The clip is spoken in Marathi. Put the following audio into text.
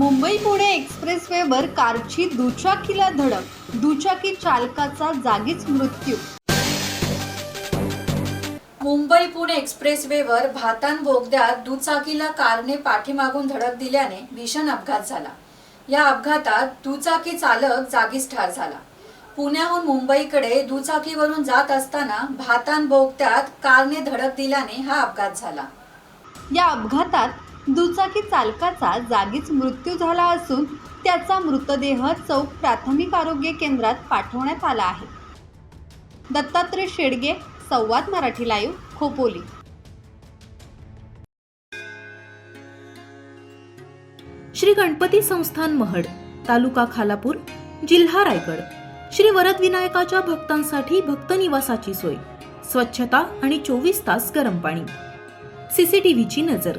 मुंबई पुणे एक्सप्रेसवेवर कारची दुचाकीला धडक. दुचाकी चालकाचा जागीच मृत्यू. मुंबई पुणे एक्सप्रेसवेवर भातान बोगद्यात दुचाकीला कारने पाठीमागून धडक दिल्याने भीषण अपघात झाला. या अपघातात दुचाकी चालक जागीच ठार झाला. पुण्याहून मुंबईकडे दुचाकीवरून जात असताना भातान बोगद्यात कारने धडक दिल्याने हा अपघात झाला. या अपघातात दुचाकी चालकाचा जागीच मृत्यू झाला असून त्याचा मृतदेह चौक प्राथमिक आरोग्य केंद्रात पाठवण्यात आला आहे. दत्तात्रय शेडगे संवाद मराठी लाईव्ह खोपोली. श्री गणपती संस्थान महड तालुका खालापूर जिल्हा रायगड. श्री वरद विनायकाच्या भक्तांसाठी भक्त निवासाची सोय. स्वच्छता आणि चोवीस तास गरम पाणी. सीसीटीव्हीची नजर.